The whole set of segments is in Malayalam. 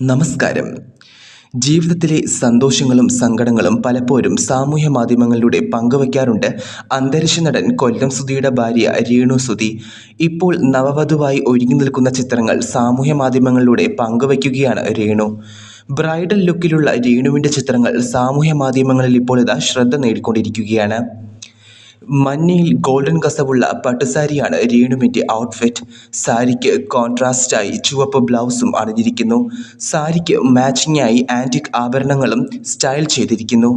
നമസ്കാരം. ജീവിതത്തിലെ സന്തോഷങ്ങളും സങ്കടങ്ങളും പലപ്പോഴും സാമൂഹ്യ മാധ്യമങ്ങളിലൂടെ പങ്കുവയ്ക്കാറുണ്ട്. അന്തരിച്ച നടൻ കൊല്ലം സുധിയുടെ ഭാര്യ രേണു സുധി ഇപ്പോൾ നവവധുവായി ഒരുങ്ങി നിൽക്കുന്ന ചിത്രങ്ങൾ സാമൂഹ്യ മാധ്യമങ്ങളിലൂടെ പങ്കുവയ്ക്കുകയാണ് രേണു. ബ്രൈഡൽ ലുക്കിലുള്ള രേണുവിന്റെ ചിത്രങ്ങൾ സാമൂഹ്യ മാധ്യമങ്ങളിൽ ഇപ്പോൾ ഇതാ ശ്രദ്ധ നേടിക്കൊണ്ടിരിക്കുകയാണ്. മഞ്ഞയിൽ ഗോൾഡൻ കസവുള്ള പട്ടുസാരിയാണ് രേണുവിന്റെ ഔട്ട്ഫിറ്റ് സാരിക്ക് കോൺട്രാസ്റ്റായി ചുവപ്പ് ബ്ലൗസും അണിഞ്ഞിരിക്കുന്നു. സാരിക്ക് മാച്ചിങ്ങായി ആന്റിക് ആഭരണങ്ങളും സ്റ്റൈൽ ചെയ്തിരിക്കുന്നു.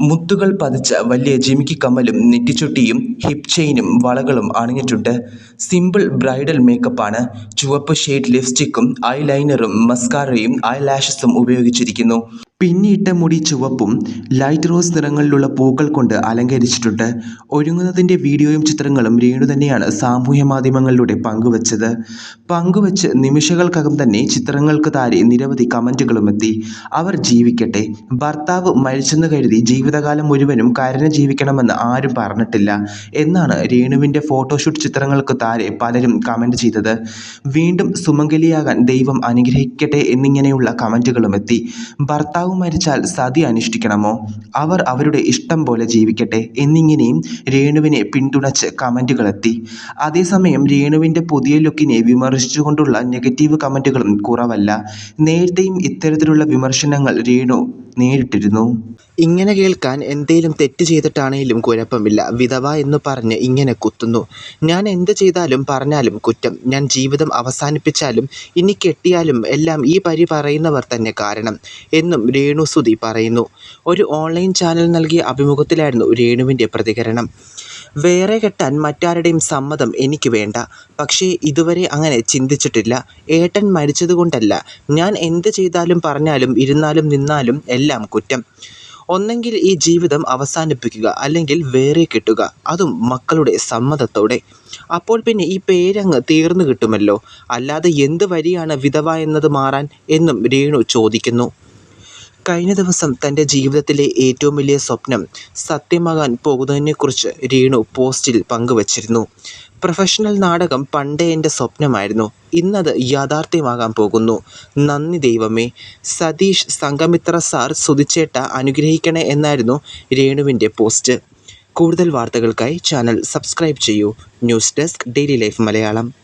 മുത്തുകൾ പതിച്ച വലിയ ജിമിക്കി കമ്മലും നെറ്റിച്ചുട്ടിയും ഹിപ് ചെയിനും വളകളും അണിഞ്ഞിട്ടുണ്ട്. സിമ്പിൾ ബ്രൈഡൽ മേക്കപ്പാണ് ചുവപ്പ് ഷെയ്ഡ് ലിപ്സ്റ്റിക്കും ഐ ലൈനറും മസ്കാരയും ഐ ലാഷസും ഉപയോഗിച്ചിരിക്കുന്നു. പിന്നിയിട്ട മുടി ചുവപ്പും ലൈറ്റ് റോസ് നിറങ്ങളിലുള്ള പൂക്കൾ കൊണ്ട് അലങ്കരിച്ചിട്ടുണ്ട്. ഒരുങ്ങുന്നതിന്റെ വീഡിയോയും ചിത്രങ്ങളും രേണു തന്നെയാണ് സാമൂഹ്യ മാധ്യമങ്ങളിലൂടെ പങ്കുവച്ചത്. പങ്കുവച്ച് നിമിഷങ്ങൾക്കകം തന്നെ ചിത്രങ്ങൾക്ക് താരെ നിരവധി കമന്റുകളും എത്തി. അവർ ജീവിക്കട്ടെ. ഭർത്താവ് മരിച്ചെന്ന് കരുതി ജീവിതകാലം മുഴുവനും കരഞ്ഞ് ജീവിക്കണമെന്ന് ആരും പറഞ്ഞിട്ടില്ല. എന്നാണ് രേണുവിന്റെ ഫോട്ടോഷൂട്ട് ചിത്രങ്ങൾക്ക് താരെ പലരും കമന്റ് ചെയ്തത്. വീണ്ടും സുമംഗലിയാകാൻ ദൈവം അനുഗ്രഹിക്കട്ടെ എന്നിങ്ങനെയുള്ള കമന്റുകളും എത്തി. ഭർത്താവ് മരിച്ചാൽ സതി അനുഷ്ഠിക്കണമോ? അവർ അവരുടെ ഇഷ്ടം പോലെ ജീവിക്കട്ടെ എന്നിങ്ങനെയും രേണുവിനെ പിന്തുണച്ച് കമന്റുകളെത്തി അതേസമയം രേണുവിന്റെ പുതിയ ലുക്കിനെ വിമർശിച്ചുകൊണ്ടുള്ള നെഗറ്റീവ് കമന്റുകളും കുറവല്ല. നേരത്തെയും ഇത്തരത്തിലുള്ള വിമർശനങ്ങൾ രേണു നേരിട്ടിരുന്നു. ഇങ്ങനെ കേൾക്കാൻ എന്തേലും തെറ്റ് ചെയ്തിട്ടാണേലും കുഴപ്പമില്ല. വിധവ എന്ന് പറഞ്ഞ് ഇങ്ങനെ കുത്തുന്നു. ഞാൻ എന്ത് ചെയ്താലും പറഞ്ഞാലും കുറ്റം. ഞാൻ ജീവിതം അവസാനിപ്പിച്ചാലും ഇനി കെട്ടിയാലും എല്ലാം ഈ പരി പറയുന്നവർ തന്നെ കാരണം എന്നും രേണു സുധി പറയുന്നു. ഒരു ഓൺലൈൻ ചാനൽ നൽകിയ അഭിമുഖത്തിലായിരുന്നു രേണുവിന്റെ പ്രതികരണം. വേറെ കെട്ടാൻ മറ്റാരുടെയും സമ്മതം എനിക്ക് വേണ്ട. പക്ഷേ ഇതുവരെ അങ്ങനെ ചിന്തിച്ചിട്ടില്ല. ഏട്ടൻ മരിച്ചതുകൊണ്ടല്ല. ഞാൻ എന്ത് ചെയ്താലും പറഞ്ഞാലും ഇരുന്നാലും നിന്നാലും എല്ലാം കുറ്റം. ഒന്നെങ്കിൽ ഈ ജീവിതം അവസാനിപ്പിക്കുക അല്ലെങ്കിൽ വേറെ കെട്ടുക. അതും മക്കളുടെ സമ്മതത്തോടെ. അപ്പോൾ പിന്നെ ഈ പേരങ്ങ് തീർന്നു കിട്ടുമല്ലോ. അല്ലാതെ എന്ത് വരിയാണ് വിധവ എന്നത് മാറാൻ എന്നും രേണു ചോദിക്കുന്നു. കഴിഞ്ഞ ദിവസം തന്റെ ജീവിതത്തിലെ ഏറ്റവും വലിയ സ്വപ്നം സത്യമാകാൻ പോകുന്നതിനെക്കുറിച്ച് രേണു പോസ്റ്റിൽ പങ്കുവച്ചിരുന്നു. പ്രൊഫഷണൽ നാടകം പണ്ടേ എന്റെ സ്വപ്നമായിരുന്നു. ഇന്നത് യാഥാർത്ഥ്യമാകാൻ പോകുന്നു. നന്ദി ദൈവമേ. സതീഷ് സംഘമിത്ര സാർ സുതിച്ചേട്ട അനുഗ്രഹിക്കണേ എന്നായിരുന്നു രേണുവിന്റെ പോസ്റ്റ്. കൂടുതൽ വാർത്തകൾക്കായി ചാനൽ സബ്സ്ക്രൈബ് ചെയ്യൂ. News desk daily life Malayalam.